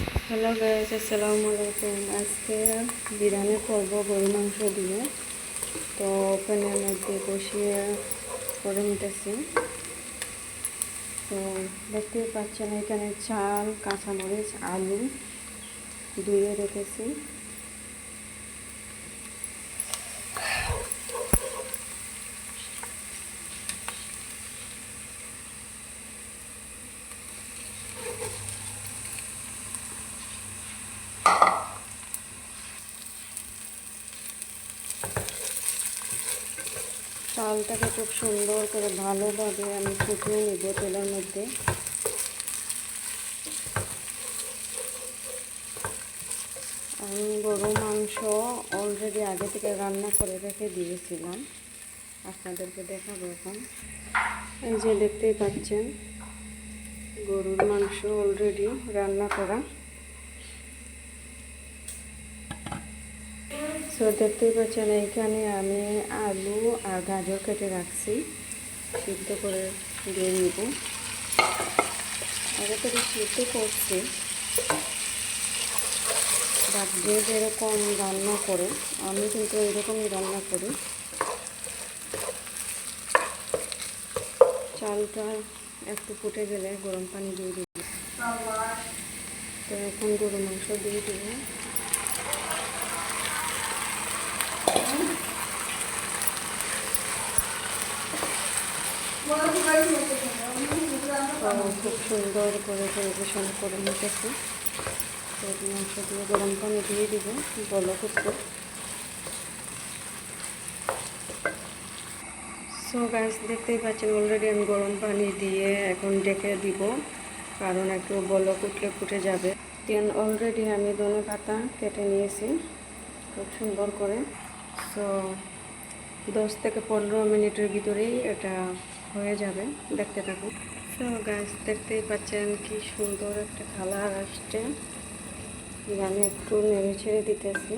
Hello guys আসসালামু আলাইকুম আজকে বিরিয়ানি করব গরু মাংস দিয়ে। তো ওপেনের মধ্যে বসিয়ে করে নিতেছি। তো দেখতে পাচ্ছেন এখানে চাল, কাঁচামরিচ, আলু ধুয়ে রেখেছি। চালটাকে খুব সুন্দর করে ভালোভাবে আমি ফুটিয়ে নিব তেলের মধ্যে। আমি গরু মাংস অলরেডি আগে থেকে রান্না করে রেখে দিয়েছিলাম। আপনাদেরকে দেখাবো এখন। এই যে দেখতেই পাচ্ছেন, গরুর মাংস অলরেডি রান্না করা। সো দেখতেই পাচ্ছেন, এইখানে আমি আলু আর গাজর কেটে রাখছি। সিদ্ধ করে দিয়ে নিব। আগে থেকে সিদ্ধ করছি। বাট যে যেরকম রান্না করে, আমি কিন্তু এরকমই রান্না করি। চালটা একটু ফুটে গেলে গরম পানি দিয়ে দিব। তো এখন গরু মাংস দিয়ে দিব। খুব সুন্দর করে পরিবেশন করে নিতেছি গরু মাংস দিয়ে গরম পানি দিয়ে দিব, বলো করতে। সো গাছ দেখতেই পাচ্ছেন অলরেডি আমি গরম পানি দিয়ে এখন ডেকে দিব, কারণ একটু বলক উঠলে ফুটে যাবে। দেন অলরেডি আমি ধনে পাতা কেটে নিয়েছি, খুব সুন্দর করে। সো দশ থেকে পনেরো মিনিটের ভিতরেই এটা হয়ে যাবে, দেখতে থাকুন। সো গাছ দেখতেই পাচ্ছেন কি সুন্দর একটা কালার আসছে। আমি একটু নেড়ে ছেড়ে দিতেছি।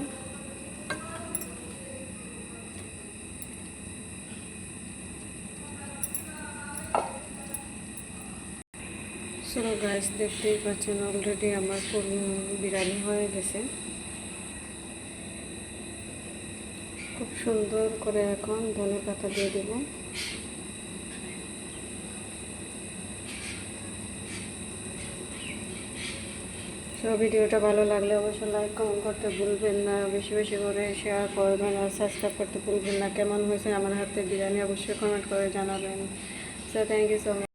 সো গাছ দেখতেই পাচ্ছেন অলরেডি আমার বিরিয়ানি হয়ে গেছে। খুব সুন্দর করে এখন ধনে পাতা দিয়ে দেব। ভিডিওটা ভালো লাগলে অবশ্যই লাইক, কমেন্ট করতে ভুলবেন না। বেশি বেশি করে শেয়ার করবেন আর সাবস্ক্রাইব করতে ভুলবেন না। কেমন হয়েছে আমার হাতে বিরিয়ানি অবশ্যই কমেন্ট করে জানাবেন। So thank you so much